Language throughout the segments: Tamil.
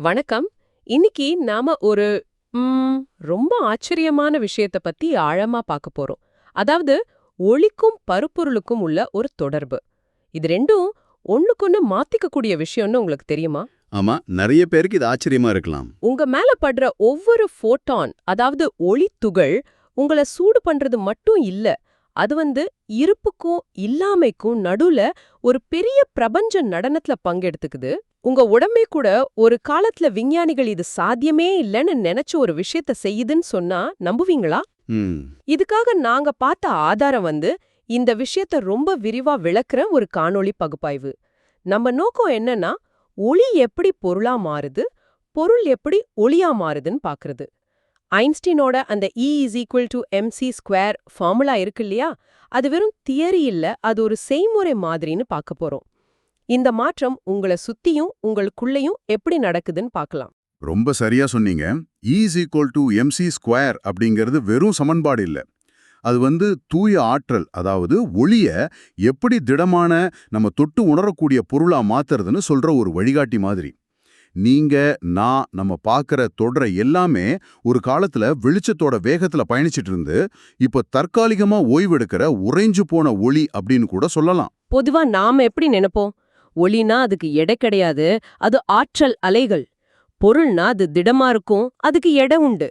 வணக்கம். இன்னைக்கு நாம ஒரு ரொம்ப ஆச்சரியமான விஷயத்த பத்தி ஆழமா பார்க்க போறோம். அதாவது ஒளிக்கும் பருப்பொருளுக்கும் உள்ள ஒரு தொடர்பு. இது ரெண்டும் ஒண்ணுக்கொன்னு மாத்திக்கக்கூடிய விஷயம்னு உங்களுக்கு தெரியுமா? ஆமா நிறைய பேருக்கு இது ஆச்சரியமா இருக்கலாம். உங்க மேல படுற ஒவ்வொரு ஃபோட்டான் அதாவது ஒளித்துகள் உங்கள சூடு பண்றது மட்டும் இல்ல அது வந்து இருப்புக்கும் இல்லாமைக்கும் நடுவுல ஒரு பெரிய பிரபஞ்ச நடனத்துல பங்கெடுத்துக்குது. உங்க உடம்பே கூட ஒரு காலத்துல விஞ்ஞானிகள் இது சாத்தியமே இல்லைன்னு நினைச்ச ஒரு விஷயத்த செய்யுதுன்னு சொன்னா நம்புவீங்களா? இதுக்காக நாங்க பார்த்த ஆதாரம் வந்து இந்த விஷயத்த ரொம்ப விரிவா விளக்குற ஒரு காணொளி பகுப்பாய்வு. நம்ம நோக்கம் என்னன்னா ஒளி எப்படி பொருளா மாறுது பொருள் எப்படி ஒளியா மாறுதுன்னு பாக்குறது. ஐன்ஸ்டீனோட அந்த E is equal to mc square formula இருக்கு இல்லையா? அது வெறும் தியரி இல்ல அது ஒரு செய்முறை மாதிரின்னு பார்க்க போறோம். இந்த மாற்றம் உங்களை சுத்தியும் உங்களுக்குள்ளேயும் எப்படி நடக்குதுன்னு பார்க்கலாம். ரொம்ப சரியா சொன்னீங்க. Is equal to mc square அப்படிங்கிறது வெறும் சமன்பாடு இல்ல. அது வந்து தூய ஆற்றல் அதாவது ஒளிய எப்படி திடமான நம்ம தொட்டு உணரக்கூடிய பொருளா மாத்துறதுன்னு சொல்ற ஒரு வழிகாட்டி மாதிரி. நீங்க நான் நம்ம பார்க்கற தொடர எல்லாமே ஒரு காலத்துல வெளிச்சத்தோட வேகத்துல பயணிச்சிட்டு இருந்து இப்போ தற்காலிகமா ஓய்வெடுக்கிற உறைஞ்சு போன ஒளி அப்படின்னு கூட சொல்லலாம். பொதுவா நாம எப்படி நினைப்போம்? ஒளினா அதுக்கு எடை கிடையாது. அது ஆற்றல் அலைகள். பொருள்னா அது திடமா இருக்கும். அதுக்கு எடை உண்டு.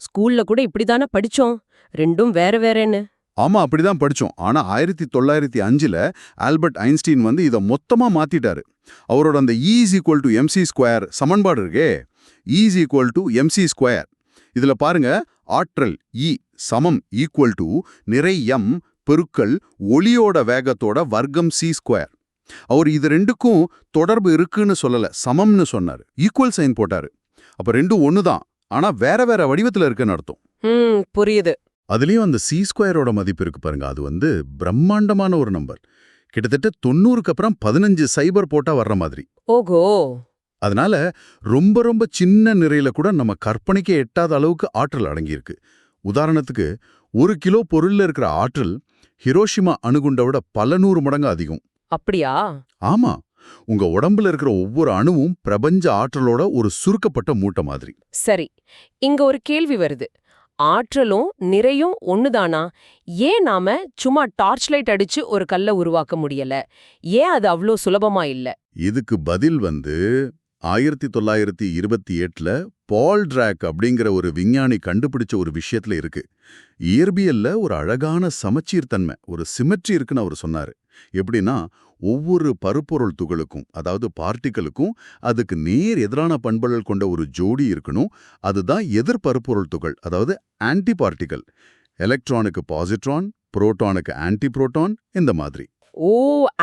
ஸ்கூல்ல கூட இப்படிதானே படிச்சோம். ரெண்டும் வேற வேறன்னு. ஆமா அப்படிதான் படிச்சோம். ஆனா ஆயிரத்தி தொள்ளாயிரத்தி அஞ்சுல ஆல்பர்ட் ஐன்ஸ்டீன் வந்து இதை மொத்தமா மாத்திட்டாரு. அவரோட அந்த is equal to mc square சமன்பாடு இருக்கே. Is equal to mc square இதுல பாருங்க ஆற்றல் இ சமம் ஈக்குவல் டு நிறை எம் பெருக்கல் ஒளியோட வேகத்தோட வர்க்கம் சி ஸ்கொயர் அவர் இது ரெண்டுக்கும் தொடர்பு இருக்குன்னு சொல்லல சமம்னு சொன்னாரு. ஈக்குவல் சைன் போட்டாரு. அப்ப ரெண்டும் ஒண்ணுதான். ஆனா வேற வேற வடிவத்துல இருக்குன்னு அர்த்தம். புரியுது. அதுலயும் அந்த சி ஸ்கொயரோட மதிப்பு இருக்கு பாருங்க. அது வந்து பிரம்மாண்டமான ஒரு நம்பர் கிட்டத்தட்ட தொண்ணூறுக்கு அப்புறம் பதினஞ்சு சைபர் போட்டா வர்ற மாதிரி. ஓகோ அதனால ரொம்ப ரொம்ப சின்ன நிறையில கூட நம்ம கற்பனைக்கே எட்டாத அளவுக்கு ஆற்றல் அடங்கியிருக்கு. உதாரணத்துக்கு ஒரு கிலோ பொருள்ல இருக்கிற ஆற்றல் ஹிரோஷிமா அணுகுண்டை விட பல நூறு மடங்கு அதிகம். அப்படியா? ஆமா. உங்க உடம்புல இருக்கிற ஒவ்வொரு அணுவும் பிரபஞ்ச ஆற்றலோட ஒரு சுருக்கப்பட்ட மூட்டை மாதிரி. சரி இங்க ஒரு கேள்வி வருது. ஆற்றலும் நிறையும் ஒண்ணுதானா? ஏன் நாம சும்மா டார்ச் லைட் அடிச்சு ஒரு கல்ல உருவாக்க முடியல? ஏன் அது அவ்ளோ சுலபமா இல்ல? இதுக்கு பதில் வந்து ஆயிரத்தி தொள்ளாயிரத்தி இருபத்தி எட்டுல பால் டிராக் அப்படிங்கிற ஒரு விஞ்ஞானி கண்டுபிடிச்ச ஒரு விஷயத்துல இருக்கு. இயற்பியல்ல ஒரு அழகான சமச்சீர் தன்மை ஒரு சிமெட்ரி இருக்குன்னு அவர் சொன்னாரு. எப்படின்னா ஒவ்வொரு பருப்பொருள் துகளுக்கும் அதாவது பார்ட்டிகளுக்கும் அதுக்கு நேர் எதிரான பண்புகள் கொண்ட ஒரு ஜோடி இருக்கணும். அதுதான் எதிர் பருப்பொருள் துகள் அதாவது ஆன்டி பார்ட்டிகல் எலக்ட்ரானுக்கு பாசிட்ரான் புரோட்டானுக்கு ஆன்டி புரோட்டான் இந்த மாதிரி. ஓ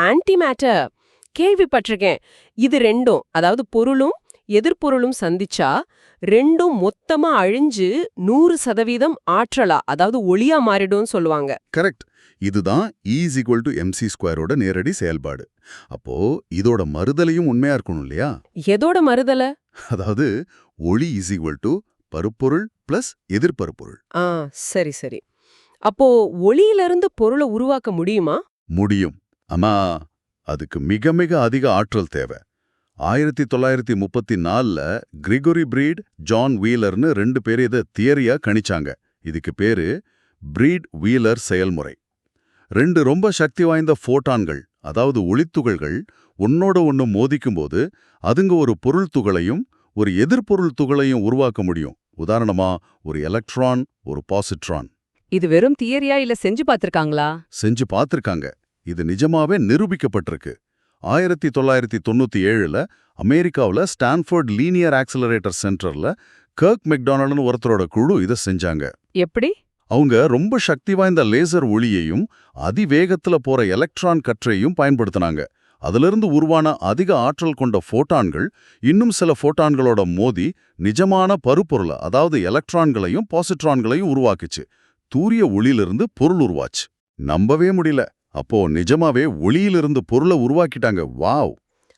ஆன்டி மேட்டர் கேள்விப்பட்டிருக்கேன். இது ரெண்டும் அதாவது பொருளும் எதிர்பொருளும் சந்திச்சா ரெண்டும் மொத்தமா அழிஞ்சு நூறு சதவீதம் ஆற்றலா அதாவது ஒளியா மாறிடும்னு சொல்லுவாங்க. கரெக்ட். இதுதான் ஈஸ் ஈக்குவல் டு எம்சி ஸ்கொயரோட நேரடி செயல்பாடு. அப்போ இதோட மறுதலையும் உண்மையா இருக்கணும் இல்லையா? எதோட மறுதல? அதாவது ஒளி இஸ் ஈக்குவல் டு பருப்பொருள் பிளஸ் எதிர்பருப்பொருள். ஆ சரி சரி. அப்போ ஒளியிலிருந்து பொருளை உருவாக்க முடியுமா? முடியும். ஆமா அதுக்கு மிக மிக அதிக ஆற்றல் தேவை. ஆயிரத்தி தொள்ளாயிரத்தி முப்பத்தி நாலுல கிரிகோரி பிரீட் ஜான் வீலர்னு ரெண்டு பேர் இதை தியரியா கணிச்சாங்க. இதுக்கு பேரு பிரீட் வீலர் செயல்முறை. ரெண்டு ரொம்ப சக்தி வாய்ந்த ஃபோட்டான்கள் அதாவது ஒளித்துகள்கள் ஒன்னோட ஒன்று மோதிக்கும்போது அதுங்க ஒரு பொருள் துகளையும் ஒரு எதிர்பொருள் துகளையும் உருவாக்க முடியும். உதாரணமா ஒரு எலக்ட்ரான் ஒரு பாசிட்ரான். இது வெறும் தியரியா இல்ல செஞ்சு பார்த்திருக்காங்களா? செஞ்சு பார்த்திருக்காங்க. இது நிஜமாவே நிரூபிக்கப்பட்டிருக்கு. ஆயிரத்தி தொள்ளாயிரத்தி தொண்ணூத்தி ஏழுல அமெரிக்காவுல ஸ்டான்ஃபோர்ட் லீனியர் ஆக்சிலரேட்டர் சென்டர்ல கர்க் மெக்டானல்னு ஒருத்தரோட குழு இதை செஞ்சாங்க. எப்படி? அவங்க ரொம்ப சக்தி வாய்ந்த லேசர் ஒளியையும் அதிவேகத்துல போற எலக்ட்ரான் கற்றையும் பயன்படுத்தினாங்க. அதிலிருந்து உருவான அதிக ஆற்றல் கொண்ட ஃபோட்டான்கள் இன்னும் சில ஃபோட்டான்களோட மோதி நிஜமான பருப்பொருளை அதாவது எலக்ட்ரான்களையும் பாசிட்ரான்களையும் உருவாக்குச்சு. தூரிய ஒளியிலிருந்து பொருள் உருவாச்சு. நம்பவே முடியல. அப்போ நிஜமாவே ஒளியிலிருந்து பொருளை உருவாக்கிட்டாங்க. வாவ்!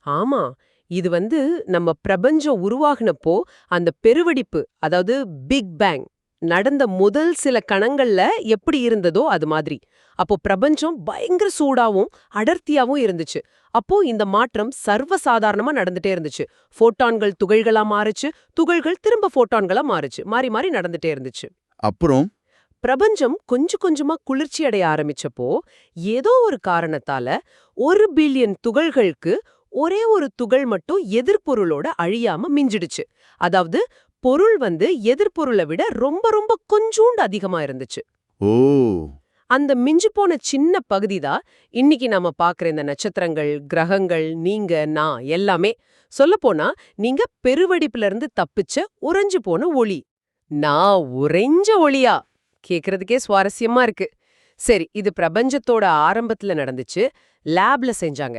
ஆமா இது வந்து நம்ம பிரபஞ்சம் உருவாகினப்போ அந்த பெருவெடிப்பு அதாவது பிக் பேங் நடந்த முதல் சில கணங்கள்ல எப்படி இருந்ததோ அது மாதிரி. அப்போ பிரபஞ்சம் பயங்கர சூடாவும் அடர்த்தியாவும் இருந்துச்சு. அப்போ இந்த மாற்றம் சர்வசாதாரணமா நடந்துட்டே இருந்துச்சு. ஃபோட்டான்கள் துகள்களா மாறுச்சு துகள்கள் திரும்ப ஃபோட்டான்களா மாறுச்சு மாறி மாறி நடந்துட்டே இருந்துச்சு. அப்புறம் பிரபஞ்சம் கொஞ்சம் கொஞ்சமா குளிர்ச்சி அடைய ஆரம்பிச்சப்போ ஏதோ ஒரு காரணத்தால ஒரு பில்லியன் துகள்களுக்கு ஒரே ஒரு துகள் மட்டும் எதிர்பொருளோட அழியாம மிஞ்சிடுச்சு. அதாவது பொருள் வந்து எதிர்பொருளை விட ரொம்ப ரொம்ப கொஞ்சூண்டு அதிகமா இருந்துச்சு. ஓ! அந்த மிஞ்சி போன சின்ன பகுதி தான் இன்னைக்கு நாம பாக்குற இந்த நட்சத்திரங்கள் கிரகங்கள் நீங்க நான் எல்லாமே. சொல்லப்போனா நீங்க பெருவெடிப்புல இருந்து தப்பிச்ச உறைஞ்சு போன ஒளி. நான் உறைஞ்ச ஒளியா! கேக்குறதுக்கே சுவாரஸ்யமா இருக்கு. சரி இது பிரபஞ்சத்தோட ஆரம்பத்துல நடந்துச்சு லேப்ல செஞ்சாங்க.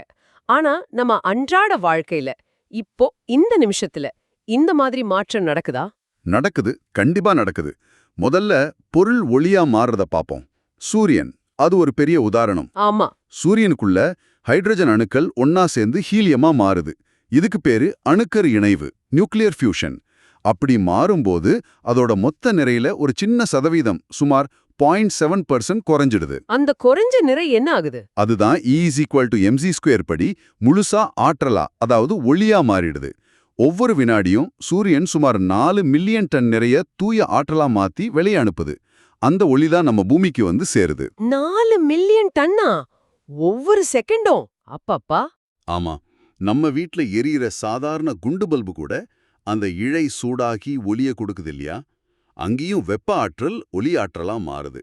ஆனா நம்ம அன்றாட வாழ்க்கையில இப்போ இந்த நிமிஷத்துல இந்த மாதிரி மாற்றம் நடக்குதா? நடக்குது கண்டிப்பா நடக்குது. முதல்ல பொருள் ஒளியா மாறுறத பாப்போம். சூரியன் அது ஒரு பெரிய உதாரணம். ஆமா. சூரியனுக்குள்ள ஹைட்ரஜன் அணுக்கள் ஒன்னா சேர்ந்து ஹீலியமா மாறுது. இதுக்கு பேரு அணுக்கர் இணைவு நியூக்ளியர் ஃபியூஷன். அப்படி மாறும்போது அதோட மொத்த நிறையில ஒரு சின்ன சதவீதம் சுமார் பாயிண்ட் செவன் பர்சன்ட் குறைஞ்சிடுது. அந்த குறைஞ்ச நிறை என்ன ஆகுது? அதுதான் E is equal to mc square படி முழுசா ஆற்றலா அதாவது ஒளியா மாறிடுது. ஒவ்வொரு வினாடியும் சூரியன் சுமார் நாலு மில்லியன் டன் நிறைய தூய ஆற்றலா மாத்தி வெளியே அனுப்புது. அந்த ஒளிதான் நம்ம பூமிக்கு வந்து சேருது. நாலு மில்லியன் டன்னா ஒவ்வொரு செகண்டும் அப்பப்பா. ஆமா. நம்ம வீட்ல எரியிற சாதாரண குண்டு பல்பு கூட அந்த இழை சூடாகி ஒளிய கொடுக்குது இல்லையா அங்கேயும் வெப்ப ஆற்றல் ஒளி ஆற்றலா மாறுது.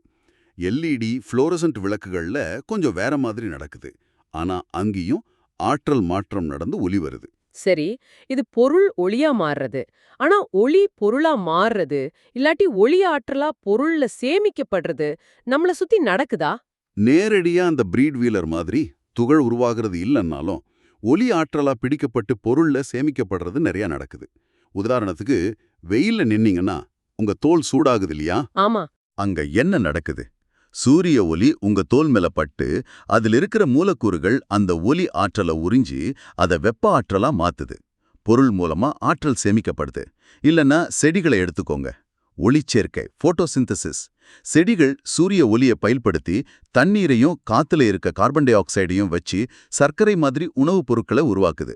எல்இடி ஃப்ளோரசன்ட் விளக்குகள்ல கொஞ்சம் வேற மாதிரி நடக்குது. ஆனா அங்கேயும் ஆற்றல் மாற்றம் நடந்து ஒளி வருது. சரி இது பொருள் ஒளியா மாறுறது. ஆனா ஒளி பொருளா மாறுறது இல்லாட்டி ஒளி ஆற்றலா பொருள்ல சேமிக்கப்படுறது நம்மள சுத்தி நடக்குதா? நேரடியா அந்த பிரீட் வீலர் மாதிரி துகள் உருவாகிறது இல்லைன்னாலும் ஒளி ஆற்றலா பிடிக்கப்பட்டு பொருள்ல சேமிக்கப்படுறது நிறைய நடக்குது. உதாரணத்துக்கு வெயில்ல நின்னீங்கன்னா உங்க தோல் சூடாகுது இல்லையா? ஆமா. அங்க என்ன நடக்குது? சூரிய ஒளி உங்க தோல் மேல பட்டு அதில் இருக்கிற மூலக்கூறுகள் அந்த ஒலி ஆற்றலை உறிஞ்சி அதை வெப்ப ஆற்றலா மாத்துது. பொருள் மூலமா ஆற்றல் சேமிக்கப்படுது. இல்லனா செடிகளை எடுத்துக்கோங்க. ஒளிச்சேர்க்கை போட்டோசிந்தசிஸ் செடிகள் சூரிய ஒளியை பயன்படுத்தி தண்ணீரையும் காத்துல இருக்க கார்பன் டை ஆக்சைடையும் வச்சு சர்க்கரை மாதிரி உணவுப் பொருட்களை உருவாக்குது.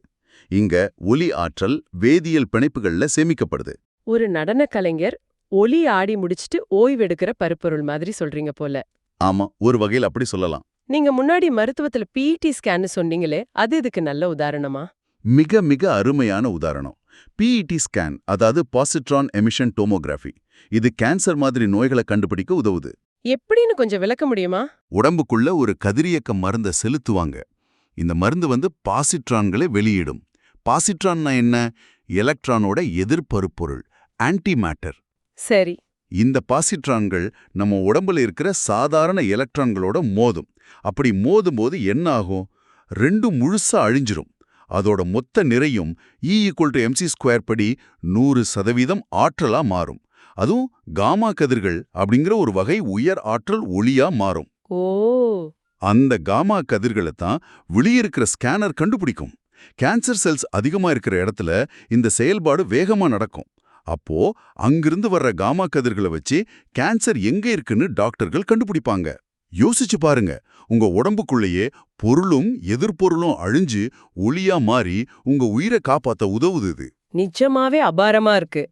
இங்க ஒலி ஆற்றல் வேதியியல் பிணைப்புகள்ல சேமிக்கப்படுது. ஒரு நடன கலைஞர் ஒளி ஆடி முடிச்சிட்டு ஓய்வெடுக்கிற பருப்பொருள் மாதிரி சொல்றீங்க போல. ஆமா ஒரு வகையில் அப்படி சொல்லலாம். நீங்க முன்னாடி மருத்துவத்துல பிஇடி ஸ்கேன் சொன்னீங்களே அது இதுக்கு நல்ல உதாரணமா? மிக மிக அருமையான உதாரணம். பிஇடி ஸ்கேன் அதாவது பாசிட்ரான் எமிஷன் டோமோகிராஃபி இது கேன்சர் மாதிரி நோய்களை கண்டுபிடிக்க உதவுது. எப்படின்னு கொஞ்சம் விளக்க முடியுமா? உடம்புக்குள்ள ஒரு கதிரியக்க மருந்தை செலுத்துவாங்க. இந்த மருந்து வந்து பாசிட்ரான்களை வெளியிடும். பாசிட்ரான்னா என்ன? எலக்ட்ரானோட எதிர்ப்பருப்பொருள் ஆன்டி மேட்டர் சரி. இந்த பாசிட்ரான்கள் நம்ம உடம்புல இருக்கிற சாதாரண எலக்ட்ரான்களோட மோதும். அப்படி மோதும்போது என்ன ஆகும் ரெண்டும் முழுசா அழிஞ்சிரும். அதோட மொத்த நிறையும் E equal to mc square படி நூறு சதவீதம் ஆற்றலா மாறும். அதுவும் காமா கதிர்கள் அப்படிங்கிற ஒரு வகை உயர் ஆற்றல் ஒளியா மாறும். ஓ. அந்த காமா கதிர்களை தான் வெளியிருக்கிற ஸ்கேனர் கண்டுபிடிக்கும். கேன்சர் செல்ஸ் அதிகமா இருக்கிற இடத்துல இந்த செயல்பாடு வேகமா நடக்கும். அப்போ அங்கிருந்து வர்ற காமா கதிர்களை வச்சு கேன்சர் எங்க இருக்குன்னு டாக்டர்கள் கண்டுபிடிப்பாங்க. யோசிச்சு பாருங்க உங்க உடம்புக்குள்ளேயே பொருளும் எதிர்பொருளும் அழிஞ்சு ஒளியா மாறி உங்க உயிரை காப்பாத்த உதவுது இது. நிஜமாவே அபாரமா இருக்கு.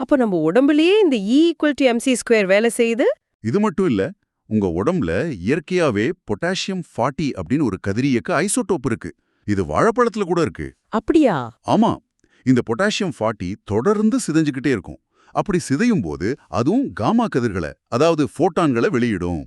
அப்ப நம்ம உடம்புலயே இந்த ஈக்குவல் டு எம்சி ஸ்கொயர் வேலை செய்யுது? இது மட்டும் இல்ல உங்க உடம்புல இயற்கையாவே பொட்டாசியம் 40 அப்படின்னு ஒரு கதிரியக்க ஐசோடோப் இருக்கு. இது வாழைப்பழத்துல கூட இருக்கு. அப்படியா? ஆமா. இந்த பொட்டாசியம் 40 தொடர்ந்து சிதைஞ்சுக்கிட்டே இருக்கும். அப்படி சிதையும் போது அதுவும் காமா கதிர்களை அதாவது ஃபோட்டான்களை வெளியிடும்.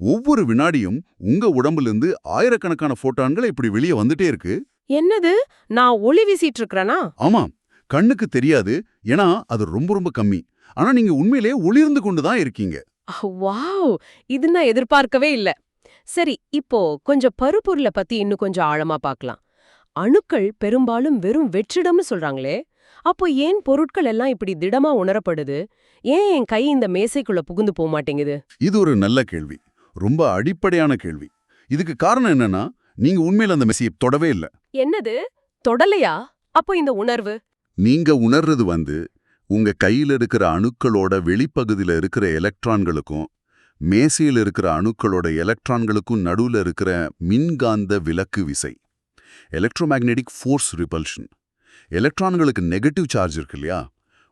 ஒவ்வொரு வினாடியும் உங்க உடம்பிலிருந்து ஆயிரக்கணக்கான ஃபோட்டான்கள் இப்படி வெளியே வந்துட்டே இருக்கு. என்னது? நான் ஒளி வீசிட்டு இருக்கறனா ஆமா. கண்ணுக்கு தெரியாது. ஏன்னா அது ரொம்ப ரொம்ப கம்மி. ஆனா நீங்க உண்மையிலேயே ஒளிர்ந்து கொண்டு தான் இருக்கீங்க. வாவ்! இது நான் எதிர்பார்க்கவே இல்ல. சரி இப்போ கொஞ்சம் பருப்பொருளை பத்தி இன்னும் கொஞ்சம் ஆழமா பார்க்கலாம் அணுக்கள் பெரும்பாலும் வெறும் வெற்றிடம்னு சொல்றாங்களே அப்போ ஏன் பொருட்கள் எல்லாம் இப்படி திடமா உணரப்படுது? ஏன் என் கை இந்த மேசைக்குள்ள புகுந்து போக மாட்டேங்குது? இது ஒரு நல்ல கேள்வி ரொம்ப அடிப்படையான கேள்வி. இதுக்கு காரணம் என்னன்னா நீங்க உண்மையில அந்த மெஸ்ஸியை தொடவே இல்ல. என்னது? தொடலையா? அப்போ இந்த உணர்வு? நீங்க உணர்றது வந்து உங்க கையில இருக்கிற அணுக்களோட வெளிப்பகுதியில இருக்கிற எலக்ட்ரான்களுக்கும் மேசையில் இருக்கிற அணுக்களோட எலக்ட்ரான்களுக்கும் நடுவுல இருக்கிற மின்காந்த விலக்கு விசை. எலக்ட்ரோமேக்னெட்டிக் ஃபோர்ஸ் ரிபல்ஷன் எலக்ட்ரான்களுக்கு நெகட்டிவ் சார்ஜ் இருக்கு இல்லையா?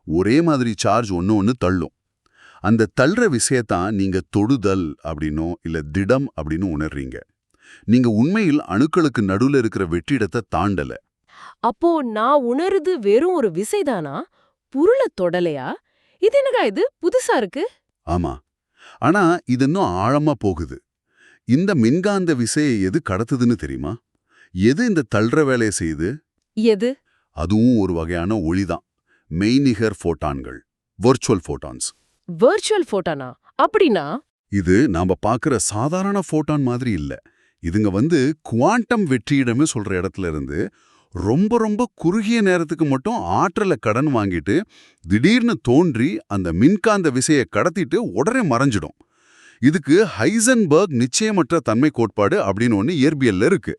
ஒரே மாதிரி சார்ஜ் ஒன்று ஒன்று தள்ளும். அந்த தள்ளுற விஷயத்தான் நீங்க தொடுதல் அப்படின்னோ இல்ல திடம் அப்படின்னு உணர்றீங்க. நீங்க உண்மையில் அணுக்களுக்கு நடுவுல இருக்கிற வெற்றிடத்தை தாண்டல. அப்போ நான் உணருது வெறும் ஒரு விசைதானா? புருள தொடலையா? இது என்னடா இது? புதுசா இருக்கு? ஆமா. ஆனா இது இன்னும் ஆழமா போகுது. இந்த மின்காந்த விசையை எது கடத்துதுன்னு தெரியுமா? எது இந்த தள்ளுற வேலையை செய்யுது? எது? அதுவும் ஒரு வகையான ஒளிதான். மெய்நிகர் ஃபோட்டான்கள். வர்ச்சுவல் ஃபோட்டான்ஸ் வெர்ச்சுவல் போட்டானா அப்படின்னா? இது நாம பார்க்குற சாதாரண ஃபோட்டான் மாதிரி இல்ல. இதுங்க வந்து குவாண்டம் வெற்றியிடமே சொல்ற இடத்துல இருந்து ரொம்ப ரொம்ப குறுகிய நேரத்துக்கு மட்டும் ஆற்றலை கடன் வாங்கிட்டு திடீர்னு தோன்றி அந்த மின்காந்த விசையை கடத்திட்டு உடனே மறைஞ்சிடும். இதுக்கு ஹைசன்பர்க் நிச்சயமற்ற தன்மை கோட்பாடு அப்படின்னு ஒன்று இயற்பியல்ல இருக்கு.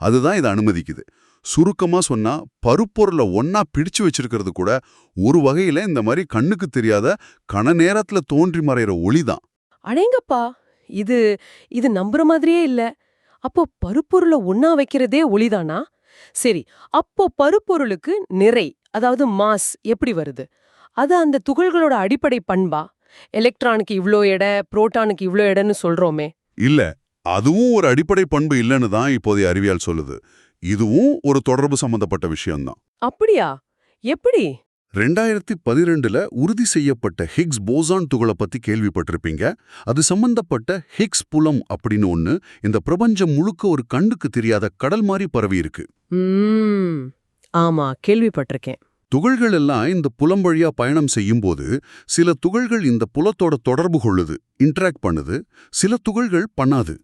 அதுதான் இதை அனுமதிக்குது. சுருக்கமா சொன்னா பருப்பொருளை ஒன்னா பிடிச்சு வச்சிருக்கிறது கூட ஒரு வகையில இந்த மாதிரி கண்ணுக்கு தெரியாத கண நேரத்துல தோன்றி மறைகிற ஒளிதான் அடேங்கப்பா! இது இது நம்புற மாதிரியே இல்ல. அப்போ பருப்பொருள ஒன்றா வைக்கிறதே ஒளிதானா? சரி அப்போ பருப்பொருளுக்கு நிறை அதாவது மாஸ் எப்படி வருது? அது அந்த துகள்களோட அடிப்படை பண்பா? எலக்ட்ரானுக்கு இவ்ளோ எடை புரோட்டானுக்கு இவ்ளோ எடைன்னு சொல்றோமே. இல்ல அதுவும் ஒரு அடிப்படை பண்பு இல்லைன்னு தான் இப்போதைய அறிவியல் சொல்லுது. இதுவும் ஒரு தொடர்பு சம்பந்தப்பட்ட விஷயம்தான். அப்படியா? எப்படி? ரெண்டாயிரத்தி பதிரெண்டுல உறுதி செய்யப்பட்ட ஹிக்ஸ் போசான் துகளை பத்தி கேள்விப்பட்டிருப்பீங்க. அது சம்பந்தப்பட்ட ஹிக்ஸ் புலம் அப்படின்னு ஒண்ணு இந்த பிரபஞ்சம் முழுக்க ஒரு கண்ணுக்கு தெரியாத கடல் மாதிரி பரவி இருக்கு ஆமா கேள்விப்பட்டிருக்கேன். துகள்கள் எல்லாம் இந்த புலம் வழியா பயணம் செய்யும்போது சில துகள்கள் இந்த புலத்தோட தொடர்பு கொள்ளுது இன்டராக்ட் பண்ணுது சில துகள்கள் பண்ணாது.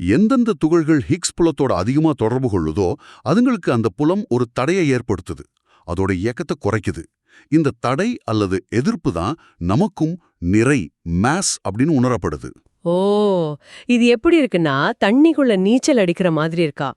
எந்தெந்த துகள்கள் ஹிக்ஸ் புலத்தோட அதிகமா தொடர்பு கொள்ளுதோ அதுங்களுக்கு அந்த புலம் ஒரு தடையை ஏற்படுத்துது. அதோட இயக்கத்தை குறைக்குது. இந்த தடை அல்லது எதிர்ப்பு தான் நமக்கும் நிறை மேஸ் அப்படின்னு உணரப்படுது. ஓ இது எப்படி இருக்குன்னா தண்ணிக்குள்ள நீச்சல் அடிக்கிற மாதிரி இருக்கா?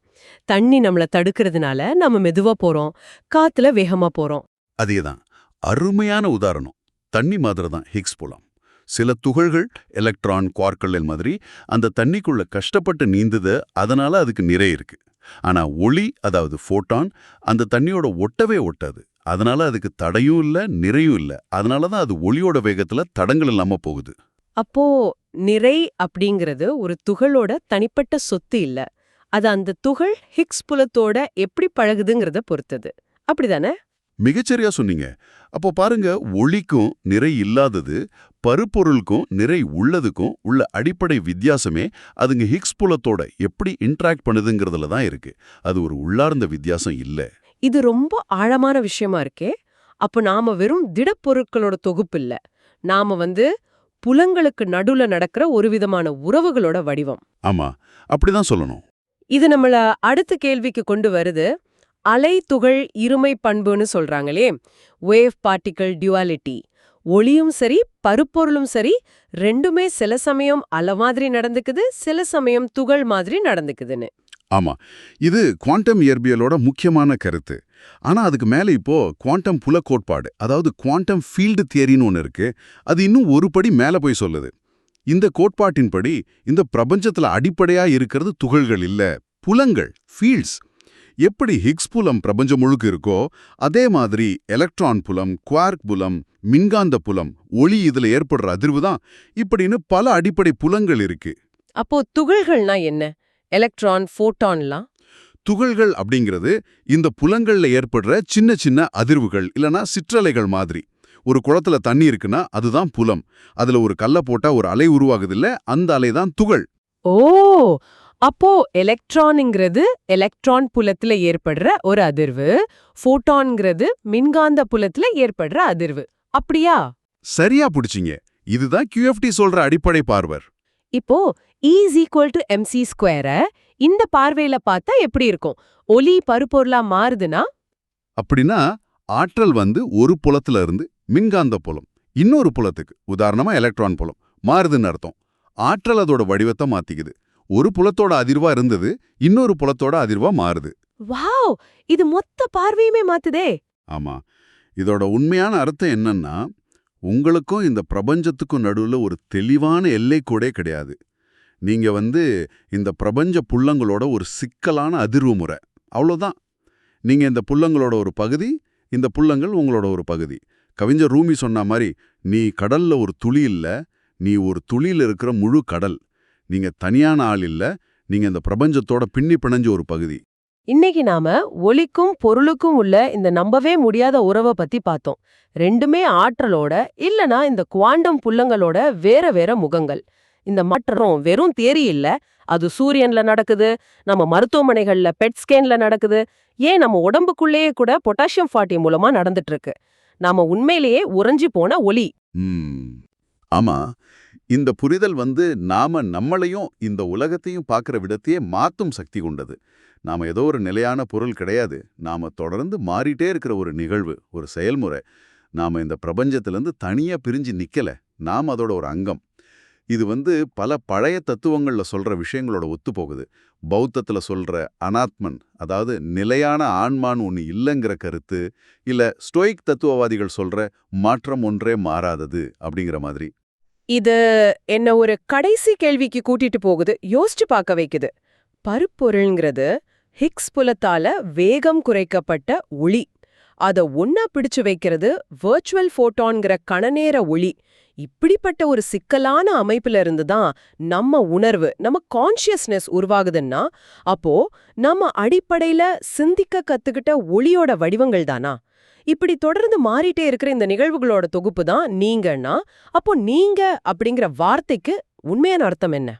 தண்ணி நம்மள தடுக்கிறதுனால நம்ம மெதுவா போறோம். காத்துல வேகமா போறோம். அதேதான். அருமையான உதாரணம். தண்ணி மாதிரி தான் ஹிக்ஸ் புலம். சில துகள்கள் எலக்ட்ரான் குவார்க்கல் மாதிரி அந்த தண்ணிக்குள்ள கஷ்டப்பட்டு நீந்துது அதனால அதுக்கு நிறை இருக்கு. ஆனா ஒளி அதாவது ஃபோட்டான் அந்த தண்ணியோட ஒட்டவே ஒட்டாது. அதனால அதுக்கு தடையும் இல்ல நிறையும் இல்ல. அதனால தான் அது ஒளியோட வேகத்துல தடங்கள் இல்லாம போகுது. அப்போ நிறை அப்படிங்கிறது ஒரு துகளோட தனிப்பட்ட சொத்து இல்ல. அது அந்த துகள் ஹிக்ஸ் புலத்தோட எப்படி பழகுதுங்கிறத பொறுத்தது. அப்படிதானே? மிகச்சரியா சொன்னீங்க. அப்போ பாருங்க ஒளிக்கும் நிறை இல்லாதது பருப்பொருளுக்கும் நிறை உள்ளதுக்கும் உள்ள அடிப்படை வித்தியாசமே அதுங்க ஹிக்ஸ் புலத்தோட எப்படி இன்டராக்ட் பண்ணுதுங்கிறதுல தான் இருக்கு. அது ஒரு உள்ளார்ந்த வித்தியாசம் இல்ல. இது ரொம்ப ஆழமான விஷயமா இருக்கே. அப்போ நாம வெறும் திடப்பொருட்களோட தொகுப்பு இல்ல. நாம வந்து புலங்களுக்கு நடுவுல நடக்கிற ஒரு விதமான உறவுகளோட வடிவம். ஆமா. அப்படிதான் சொல்லணும். இது நம்மள அடுத்த கேள்விக்கு கொண்டு வருது. அலை துகள் இருமை பண்புன்னு சொல்றாங்களே. வேவ் பார்ட்டிகல் டியூவாலிட்டி ஒளியும் சரி பருப்பொருளும் சரி ரெண்டுமே சில சமயம் அலை மாதிரி நடந்துக்குது சில சமயம் துகள் மாதிரி நடந்துக்குதுன்னு. ஆமா. இது குவாண்டம் இயற்பியலோட முக்கியமான கருத்து. ஆனா அதுக்கு மேல இப்போ குவாண்டம் புல கோட்பாடு அதாவது குவாண்டம் ஃபீல்டு தியரின்னு ஒன்று இருக்கு. அது இன்னும் ஒரு படி மேல போய் சொல்லுது. இந்த கோட்பாட்டின்படி இந்த பிரபஞ்சத்துல அடிப்படையா இருக்கிறது துகள்கள் இல்ல புலங்கள் ஃபீல்ட்ஸ் எப்படி ஹிக்ஸ் புலம் பிரபஞ்சம் முழுக்க இருக்கோ அதே மாதிரி எலக்ட்ரான் புலம் குவார்க் புலம் மின்காந்த புலம் ஒளி இதுல ஏற்படுற அதிர்வு தான் இப்படின்னு பல அடிப்படை புலங்கள் இருக்கு. அப்போ துகள்கள்னா என்ன? எலக்ட்ரான் ஃபோட்டான்லாம் துகள்கள் அப்படிங்கிறது இந்த புலங்கள்ல ஏற்படுற சின்ன சின்ன அதிர்வுகள் இல்லனா சிற்றலைகள் மாதிரி. ஒரு குளத்துல தண்ணி இருக்குன்னா அதுதான் புலம். அதுல ஒரு கல்ல போட்டா ஒரு அலை உருவாகுது இல்ல அந்த அலை தான் துகள். ஓ! அப்போ எலக்ட்ரான்ங்கிறது எலக்ட்ரான் புலத்துல ஏற்படுற ஒரு அதிர்வு ஃபோட்டான்ங்கிறது மின்காந்த புலத்துல ஏற்படுற அதிர்வு. அப்படியா? சரியா புடிச்சிங்க. இதுதான் QFT சொல்ற அடிப்படை பார்வர். இப்போ is equal to mc square இந்த பார்வையில பார்த்தா எப்படி இருக்கும்? ஒலி பருப்பொருளா மாறுதுன்னா? அப்படின்னா ஆற்றல் வந்து ஒரு புலத்துல இருந்து மின்காந்த புலம். இன்னொரு புலத்துக்கு உதாரணமா எலக்ட்ரான் புலம். மாறுதுன்னு அர்த்தம். ஆற்றல் அதோட வடிவத்தை மாத்திக்குது. ஒரு புலத்தோட அதிர்வா இருந்தது இன்னொரு புலத்தோட அதிர்வா மாறுது. வாவ்! இது மொத்த பார்வையுமே மாத்துதே! ஆமா. இதோட உண்மையான அர்த்தம் என்னன்னா உங்களுக்கும் இந்த பிரபஞ்சத்துக்கும் நடுவுல ஒரு தெளிவான எல்லை கூட கிடையாது. நீங்க வந்து இந்த பிரபஞ்ச புள்ளங்களோட ஒரு சிக்கலான அதிர்வு முறை. அவ்வளோதான் நீங்க இந்த புல்லங்களோட ஒரு பகுதி இந்த புல்லங்கள் உங்களோட ஒரு பகுதி. கவிஞர் ரூமி சொன்ன மாதிரி நீ கடல்ல ஒரு துளி இல்ல நீ ஒரு துளியில் இருக்கிற முழு கடல். நீங்க தனியான ஆள் இல்ல நீங்க இந்த பிரபஞ்சத்தோட பின்னி பிணைஞ்ச ஒரு பகுதி. இன்னைக்கு நாம ஒலிக்கும் பொருளுக்கும் உள்ள இந்த நம்பவே முடியாத உறவை பத்தி பார்த்தோம். ரெண்டுமே ஆற்றலோட இல்லனா இந்த குவாண்டம் புல்லங்களோட வேற வேற முகங்கள். இந்த மாற்றம் வெறும் தேரி இல்ல அது சூரியன்ல நடக்குது நம்ம மருத்துவமனைகள்ல பெட் ஸ்கேன்ல நடக்குது. ஏன் நம்ம உடம்புக்குள்ளேயே கூட பொட்டாசியம் ஃபார்ட்டி மூலமா நடந்துட்டு இருக்கு? நாம உண்மையிலேயே உறைஞ்சி போன ஒலி. ஆமா. இந்த புரிதல் வந்து நாம நம்மளையும் இந்த உலகத்தையும் பார்க்குற விடத்தையே மாத்தும் சக்தி கொண்டது. நாம ஏதோ ஒரு நிலையான பொருள் கிடையாது. நாம தொடர்ந்து மாறிட்டே இருக்கிற ஒரு நிகழ்வு ஒரு செயல்முறை. நாம இந்த பிரபஞ்சத்திலேருந்து தனியா பிரிஞ்சு நிக்கல. நாம் அதோட ஒரு அங்கம். இது வந்து பல பழைய தத்துவங்கள்ல சொல்ற விஷயங்களோட ஒத்து போகுது. பௌத்தத்துல சொல்ற அனாத்மன் அதாவது நிலையான ஆன்மான்னு ஒன்று இல்லைங்கிற கருத்து இல்ல ஸ்டோயிக் தத்துவவாதிகள் சொல்ற மாற்றம் ஒன்றே மாறாதது அப்படிங்கிற மாதிரி. இது என்ன ஒரு கடைசி கேள்விக்கு கூட்டிட்டு போகுது யோசிச்சு பார்க்க வைக்குது. பருப்பொருள்ங்கிறது ஹிக்ஸ் புலத்தால வேகம் குறைக்கப்பட்ட ஒளி. அத ஒன்னா பிடிச்சு வைக்கிறது வர்ச்சுவல் ஃபோட்டான்கிற கணநேர ஒளி. இப்படிப்பட்ட ஒரு சிக்கலான அமைப்புல இருந்து தான் நம்ம உணர்வு நம்ம கான்ஷியஸ்னஸ் உருவாகுதுன்னா அப்போ நம்ம அடிப்படையில சிந்திக்க கத்துக்கிட்ட ஒளியோட வடிவங்கள் தானா? இப்படி தொடர்ந்து மாறிட்டே இருக்கிற இந்த நிகழ்வுகளோட தொகுப்பு தான் நீங்கன்னா அப்போ நீங்க அப்படிங்கிற வார்த்தைக்கு உண்மையான அர்த்தம் என்ன?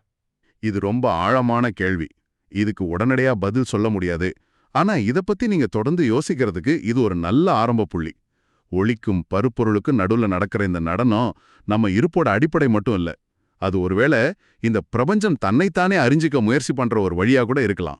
இது ரொம்ப ஆழமான கேள்வி. இதுக்கு உடனடியா பதில் சொல்ல முடியாது. ஆனா இத பத்தி நீங்க தொடர்ந்து யோசிக்கிறதுக்கு இது ஒரு நல்ல ஆரம்ப புள்ளி. ஒளிக்கும் பருப்பொருளுக்கும் நடுவுல நடக்கிற இந்த நடனம் நம்ம இருப்போட அடிப்படை மட்டும் இல்ல. அது ஒருவேளை இந்த பிரபஞ்சம் தன்னைத்தானே அறிஞ்சிக்க முயற்சி பண்ற ஒரு வழியா கூட இருக்கலாம்.